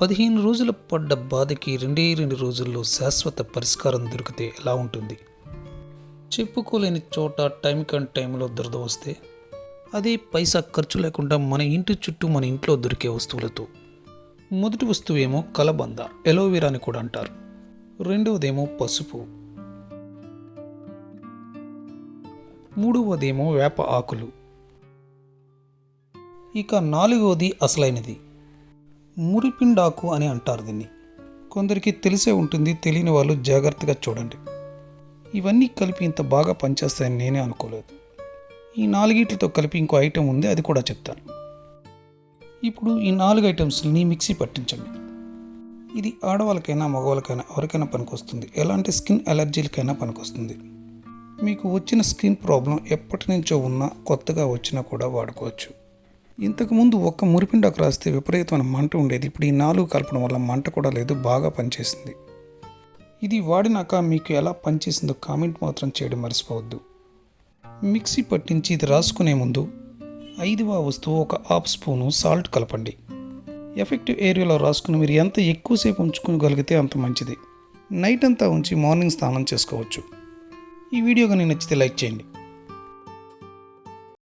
పదిహేను రోజుల పడ్డ బాధకి రెండే రెండు రోజుల్లో శాశ్వత పరిష్కారం దొరికితే ఎలా ఉంటుంది? చెప్పుకోలేని చోట టైం కన్ టైంలో దురద వస్తే? అదే పైసా ఖర్చు లేకుండా మన ఇంటి చుట్టూ మన ఇంట్లో దొరికే వస్తువులతో? మొదటి వస్తువు ఏమో కలబంద ఎలోవెరా అని కూడా అంటారు. రెండవదేమో పసుపు. మూడవదేమో వేప ఆకులు. ఇక నాలుగవది అసలైనది. మురిపిండాకు అని అంటారు దీన్ని. కొందరికి తెలిసే ఉంటుంది తెలియని వాళ్ళు జాగ్రత్తగా చూడండి. ఇవన్నీ కలిపి ఇంత బాగా పనిచేస్తాయని నేనే అనుకోలేదు. ఈ నాలుగిట్లతో కలిపి ఇంకో ఐటెం ఉంది అది కూడా చెప్తాను. ఇప్పుడు ఈ నాలుగు ఐటమ్స్ని మిక్సీ పట్టించండి. ఇది ఆడవాళ్ళకైనా మగవాళ్ళకైనా ఎవరికైనా పనికొస్తుంది. ఎలాంటి స్కిన్ అలర్జీలకైనా పనికొస్తుంది. మీకు వచ్చిన స్కిన్ ప్రాబ్లం ఎప్పటి నుంచో ఉన్నా కొత్తగా వచ్చినా కూడా వాడుకోవచ్చు. ఇంతకుముందు ఒక్క మురిపిండాకు రాస్తే విపరీతమైన మంట ఉండేది. ఇప్పుడు ఈ నాలుగు కలపడం వల్ల మంట కూడా లేదు బాగా పనిచేసింది. ఇది వాడినాక మీకు ఎలా పనిచేసిందో కామెంట్ మాత్రం చేయడం మర్చిపోవద్దు. మిక్సీ పట్టించి ఇది రాసుకునే ముందు ఐదవ వస్తువు ఒక హాఫ్ స్పూను సాల్ట్ కలపండి. ఎఫెక్టివ్ ఏరియాలో రాసుకుని మీరు ఎంత ఎక్కువసేపు ఉంచుకోగలిగితే అంత మంచిది. నైట్ అంతా ఉంచి మార్నింగ్ స్నానం చేసుకోవచ్చు. ఈ వీడియో కానీ నచ్చితే లైక్ చేయండి.